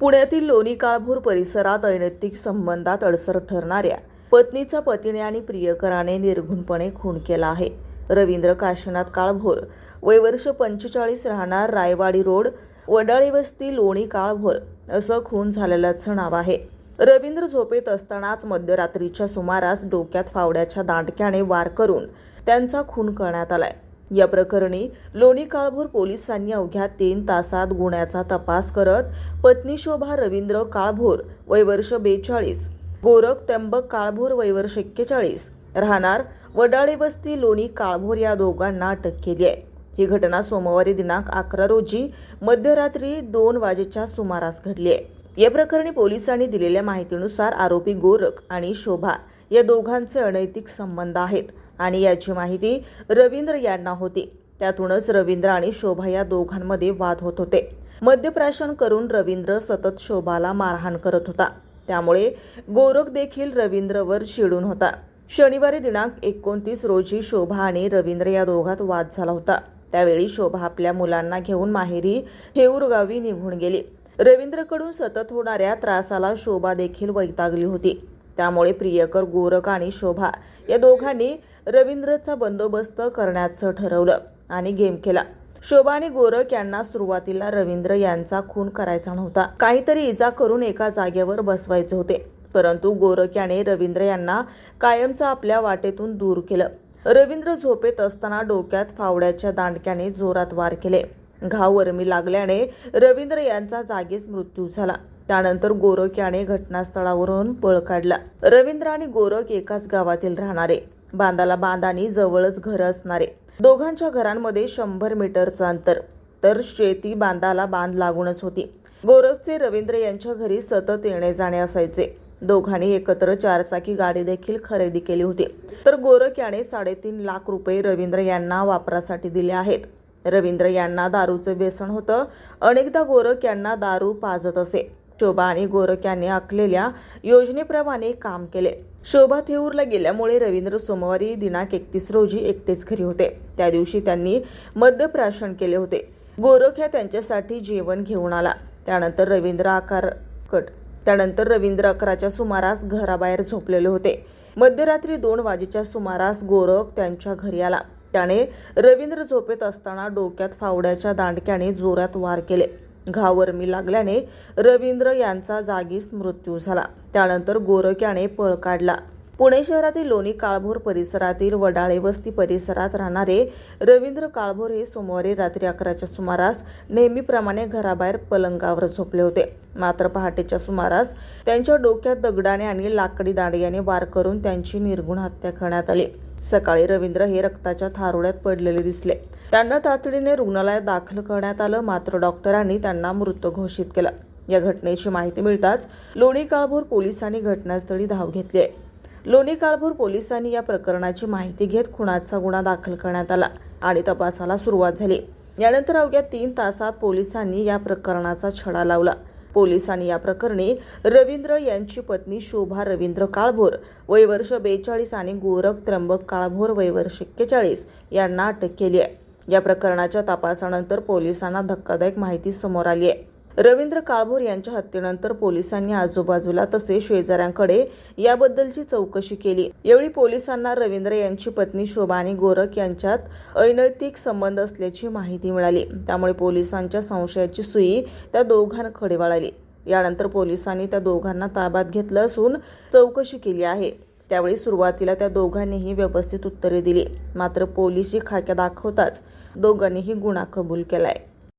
पुण्यातील लोणी काळभोर परिसरात अनैतिक संबंधात अडसर ठरणाऱ्या पत्नीचा पतीने आणि प्रियकराने निर्घुणपणे खून केला आहे. रवींद्र काशीनाथ काळभोर वय वर्ष पंचेचाळीस राहणार रायवाडी रोड वडाळी वस्ती लोणी काळभोर असं खून झालेल्याचं नाव आहे. रवींद्र झोपेत असतानाच मध्यरात्रीच्या सुमारास डोक्यात फावड्याच्या दांडक्याने वार करून त्यांचा खून करण्यात आलाय. या प्रकरणी लोणी काळभोर पोलिसांनी अवघ्या तीन तासात गुन्ह्याचा तपास करत पत्नी शोभा रवींद्र काळभोर वयवर्ष बेचाळीस गोरख त्र्यंबक काळभोर वयवर्ष एक्केचाळीस राहणार वडाळे वस्ती लोणी काळभोर या दोघांना अटक केली आहे. ही घटना सोमवारी दिनांक अकरा रोजी मध्यरात्री दोन वाजेच्या सुमारास घडली आहे. या प्रकरणी पोलिसांनी दिलेल्या माहितीनुसार आरोपी गोरख आणि शोभा या दोघांचे अनैतिक संबंध आहेत. आणि याची माहिती रवींद्र यांना होती. त्यातूनच रवींद्र आणि शोभा या दोघांमध्ये वाद होत होते. मद्यप्राशन करून रवींद्र सतत शोभाला मारहाण करत होता. त्यामुळे गोरख देखील रवींद्रवर चिडून होता. शनिवारी दिनांक एकोणतीस रोजी शोभा आणि रवींद्र या दोघात वाद झाला होता. त्यावेळी शोभा आपल्या मुलांना घेऊन माहेरी ठेऊर गावी निघून गेली. रवींद्रकडून सतत होणाऱ्या त्रासाला शोभा देखील वैतागली होती. त्यामुळे प्रियकर गोरख आणि शोभा या दोघांनी रवींद्रचा बंदोबस्त करण्याचं ठरवलं आणि गेम केला. शोभा आणि गोरख यांना सुरुवातीला रवींद्र यांचा खून करायचा नव्हता. काहीतरी इजा करून एका जागेवर बसवायचे होते. परंतु गोरख याने रवींद्र यांना कायमचं आपल्या वाटेतून दूर केलं. रवींद्र झोपेत असताना डोक्यात फावड्याच्या दांडक्याने जोरात वार केले. घाव वरमी लागल्याने रवींद्र यांचा जागीच मृत्यू झाला. त्यानंतर गोरख याने घटनास्थळावरून पळ काढला. रवींद्र आणि गोरख एकाच गावातील राहणारे. बांधाला बांध आणि जवळच घर असणारे. दोघांच्या घरांमध्ये शंभर मीटरचं अंतर. तर शेती बांधाला बांध लागूनच होती. गोरखचे रवींद्र यांच्या घरी सतत येणे जाणे असायचे. दोघांनी एकत्र चारचाकी गाडी देखील खरेदी केली होती. तर गोरख याने साडेतीन लाख रुपये रवींद्र यांना वापरासाठी दिले आहेत. रवींद्र यांना दारूचं व्यसन होतं. अनेकदा गोरख यांना दारू पाजत असे. शोभा आणि गोरख यांनी आखलेल्या योजनेप्रमाणे काम केले. शोभा थेऊरला गेल्यामुळे रवींद्र सोमवारी दिनांक एकतीस रोजी एकटेच घरी होते. त्या दिवशी त्यांनी मद्यप्राशन केले होते. गोरख ह्या त्यांच्यासाठी जेवण घेऊन आला. त्यानंतर रवींद्र आकार कट. त्यानंतर रवींद्र अकराच्या सुमारास घराबाहेर झोपलेले होते. मध्यरात्री दोन वाजेच्या सुमारास गोरख त्यांच्या घरी आला. त्याने रवींद्र झोपेत असताना डोक्यात फावड्याच्या दांडक्याने जोरात वार केले. घावरमी लागल्याने रवींद्र यांचा जागीच मृत्यू झाला. त्यानंतर गोरक्याने पळ काढला. पुणे शहरातील लोणी काळभोर परिसरातील वडाळे वस्ती परिसरात राहणारे रवींद्र काळभोर हे सोमवारी रात्री अकराच्या सुमारास नेहमीप्रमाणे घराबाहेर पलंगावर झोपले होते. मात्र पहाटेच्या सुमारास त्यांच्या डोक्यात दगडाने आणि लाकडी दांडग्याने वार करून त्यांची निर्गुण हत्या करण्यात आली. सकाळी रवींद्र हे रक्ताच्या थारोड्यात पडलेले दिसले. त्यांना तातडीने रुग्णालयात दाखल करण्यात आलं मात्र डॉक्टरांनी त्यांना मृत घोषित केलं. या घटनेची माहिती मिळताच लोणी काळभोर पोलिसांनी घटनास्थळी धाव घेतली आहे. लोणी काळभोर पोलिसांनी या प्रकरणाची माहिती घेत खुनाचा गुन्हा दाखल करण्यात आला आणि तपासाला सुरुवात झाली. यानंतर अवघ्या तीन तासात पोलिसांनी या प्रकरणाचा छडा लावला. पोलिसांनी या प्रकरणी रवींद्र यांची पत्नी शोभा रवींद्र काळभोर वयवर्ष बेचाळीस आणि गोरख त्र्यंबक काळभोर वयवर्ष एक्केचाळीस यांना अटक केली आहे. या प्रकरणाच्या तपासानंतर पोलिसांना धक्कादायक माहिती समोर आली आहे. रवींद्र काळभोर यांच्या हत्येनंतर पोलिसांनी आजूबाजूला तसेच शेजाऱ्यांकडे याबद्दलची चौकशी केली. यावेळी पोलिसांना रवींद्र यांची पत्नी शोभा आणि गोरख यांच्यात अनैतिक संबंध असल्याची माहिती मिळाली. त्यामुळे पोलिसांच्या संशयाची सुई त्या दोघांकडे वळाली. यानंतर पोलिसांनी त्या दोघांना ताब्यात घेतलं असून चौकशी केली आहे. त्यावेळी सुरुवातीला त्या दोघांनीही व्यवस्थित उत्तरे दिली. मात्र पोलिसी खाक्या दाखवताच दोघांनीही गुन्हा कबूल केलाय.